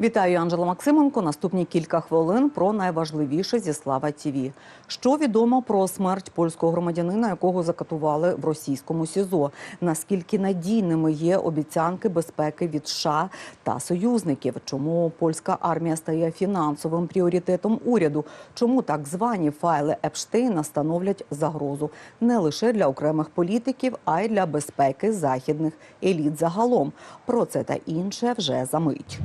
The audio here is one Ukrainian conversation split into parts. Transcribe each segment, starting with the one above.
Вітаю, Анжела Максименко. Наступні кілька хвилин про найважливіше зі Слава ТІВІ. Що відомо про смерть польського громадянина, якого закатували в російському СІЗО? Наскільки надійними є обіцянки безпеки від США та союзників? Чому польська армія стає фінансовим пріоритетом уряду? Чому так звані файли Епштейна становлять загрозу не лише для окремих політиків, а й для безпеки західних еліт загалом? Про це та інше вже за мить.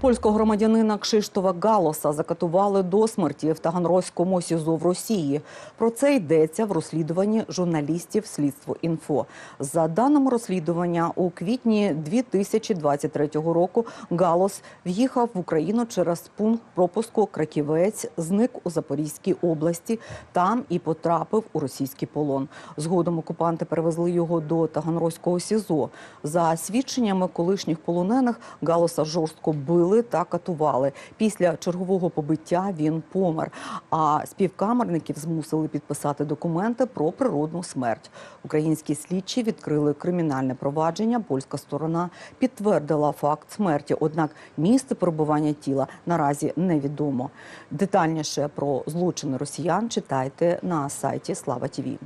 Польського громадянина Кшиштова Галоса закатували до смерті в Таганрозькому СІЗО в Росії. Про це йдеться в розслідуванні журналістів Слідство інфо. За даними розслідування, у квітні 2023 року Галос в'їхав в Україну через пункт пропуску Краківець, зник у Запорізькій області. Там і потрапив у російський полон. Згодом окупанти перевезли його до Таганрозького СІЗО. За свідченнями колишніх полонених Галоса жорстко били та катували. Після чергового побиття він помер. А співкамерників змусили підписати документи про природну смерть. Українські слідчі відкрили кримінальне провадження. Польська сторона підтвердила факт смерті. Однак місце перебування тіла наразі невідомо. Детальніше про злочини росіян читайте на сайті Слава Тіві.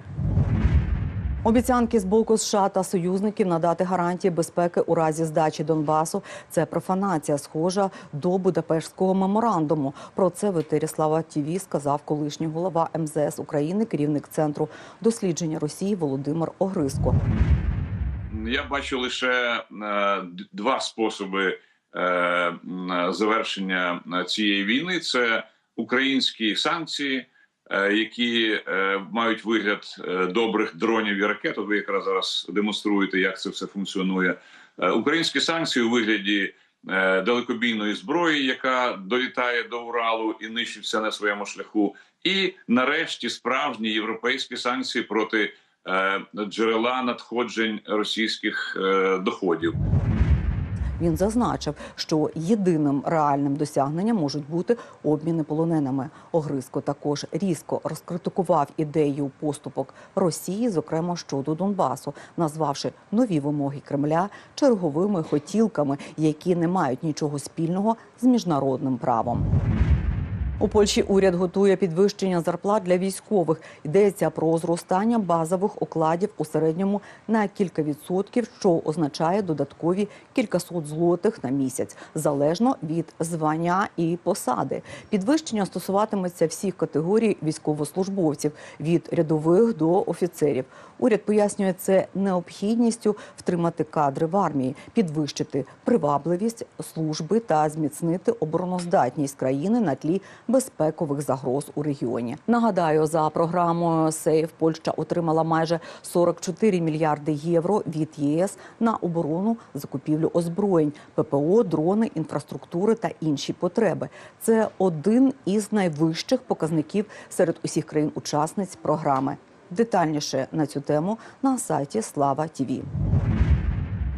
Обіцянки з боку США та союзників надати гарантії безпеки у разі здачі Донбасу це профанація, схожа до Будапештського меморандуму. Про це в етері Слава Тіві сказав колишній голова МЗС України, керівник центру дослідження Росії Володимир Огриско. Я бачу лише е, два способи е, завершення е, цієї війни: це українські санкції, які е, мають вигляд е, добрих дронів і ракет. От ви якраз зараз демонструєте, як це все функціонує. Е, Українські санкції у вигляді е, далекобійної зброї, яка долітає до Уралу і нищиться на своєму шляху, і нарешті справжні європейські санкції проти е, джерела надходжень російських е, доходів. Він зазначив, що єдиним реальним досягненням можуть бути обміни полоненими. Огризко також різко розкритикував ідею поступок Росії, зокрема щодо Донбасу, назвавши нові вимоги Кремля черговими хотілками, які не мають нічого спільного з міжнародним правом. У Польщі уряд готує підвищення зарплат для військових. Йдеться про зростання базових окладів у середньому на кілька відсотків, що означає додаткові кількасот злотих на місяць, залежно від звання і посади. Підвищення стосуватиметься всіх категорій військовослужбовців від рядових до офіцерів. Уряд пояснює це необхідністю втримати кадри в армії, підвищити привабливість служби та зміцнити обороноздатність країни на тлі безпекових загроз у регіоні. Нагадаю, за програмою СЕЙФ Польща отримала майже 44 мільярди євро від ЄС на оборону, закупівлю озброєнь, ППО, дрони, інфраструктури та інші потреби. Це один із найвищих показників серед усіх країн-учасниць програми. Детальніше на цю тему на сайті Слава Тіві.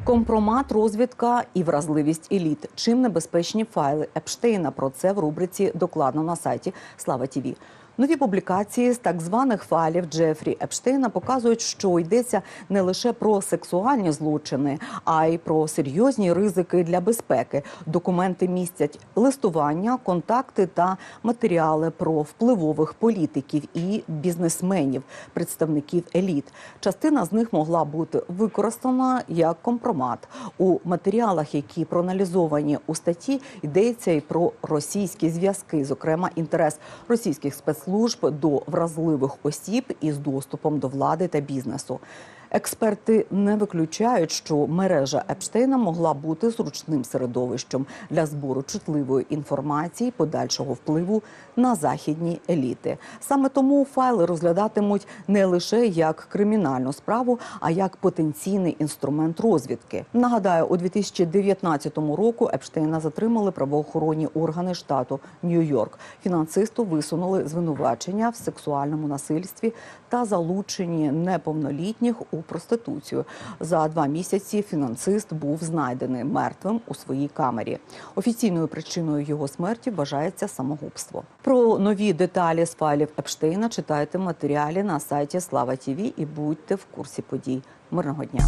Компромат, розвідка і вразливість еліт. Чим небезпечні файли Епштейна? Про це в рубриці докладно на сайті Слава Тіві. Нові публікації з так званих файлів Джефрі Епштейна показують, що йдеться не лише про сексуальні злочини, а й про серйозні ризики для безпеки. Документи містять листування, контакти та матеріали про впливових політиків і бізнесменів, представників еліт. Частина з них могла бути використана як компромат у матеріалах, які проаналізовані у статті, йдеться і про російські зв'язки, зокрема інтерес російських спецслужб до вразливих осіб із доступом до влади та бізнесу. Експерти не виключають, що мережа Епштейна могла бути зручним середовищем для збору чутливої інформації, подальшого впливу на західні еліти. Саме тому файли розглядатимуть не лише як кримінальну справу, а як потенційний інструмент розвідки. Нагадаю, у 2019 року Епштейна затримали правоохоронні органи штату Нью-Йорк. Фінансисту висунули звинувачення в сексуальному насильстві та залученні неповнолітніх у проституцію. За два місяці фінансист був знайдений мертвим у своїй камері. Офіційною причиною його смерті вважається самогубство. Про нові деталі з файлів Епштейна читайте матеріалі на сайті Слава Тіві і будьте в курсі подій. Мирного дня.